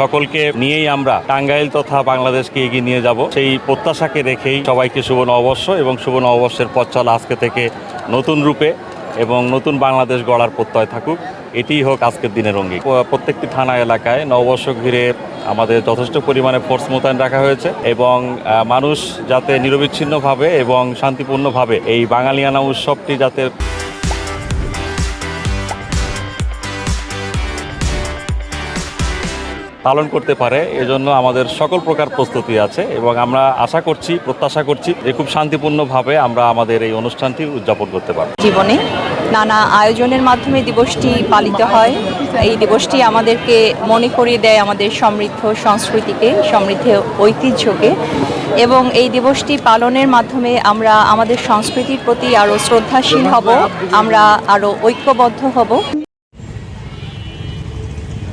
সকলকে নিয়েই আমরা টাঙ্গাইল তথা বাংলাদেশকে এগিয়ে নিয়ে যাব। সেই প্রত্যাশাকে রেখেই সবাইকে শুভ নববর্ষ এবং শুভ নববর্ষের পথ চলা আজকে থেকে নতুন রূপে এবং নতুন বাংলাদেশ গড়ার প্রত্যয় থাকুক। এটিই হোক আজকের দিনের অঙ্গী প্রত্যেকটি থানা এলাকায় নববর্ষ ঘিরে আমাদের যথেষ্ট পরিমাণে ফোর্স মোতায়েন রাখা হয়েছে এবং মানুষ যাতে নিরবিচ্ছিন্নভাবে এবং শান্তিপূর্ণভাবে এই বাঙালিয়ানা উৎসবটি যাতে পালন করতে পারে, এজন্য আমাদের সকল প্রকার প্রস্তুতি আছে এবং আমরা আশা করছি, প্রত্যাশা করছি যে খুব শান্তিপূর্ণভাবে আমরা আমাদের এই অনুষ্ঠানটি উদযাপন করতে পারব। জীবনে নানা আয়োজনের মাধ্যমে দিবসটি পালিত হয়। এই দিবসটি আমাদেরকে মনে করিয়ে দেয় আমাদের সমৃদ্ধ সংস্কৃতিকে, সমৃদ্ধ ঐতিহ্যকে এবং এই দিবসটি পালনের মাধ্যমে আমরা আমাদের সংস্কৃতির প্রতি আরও শ্রদ্ধাশীল হব, আমরা আরও ঐক্যবদ্ধ হব।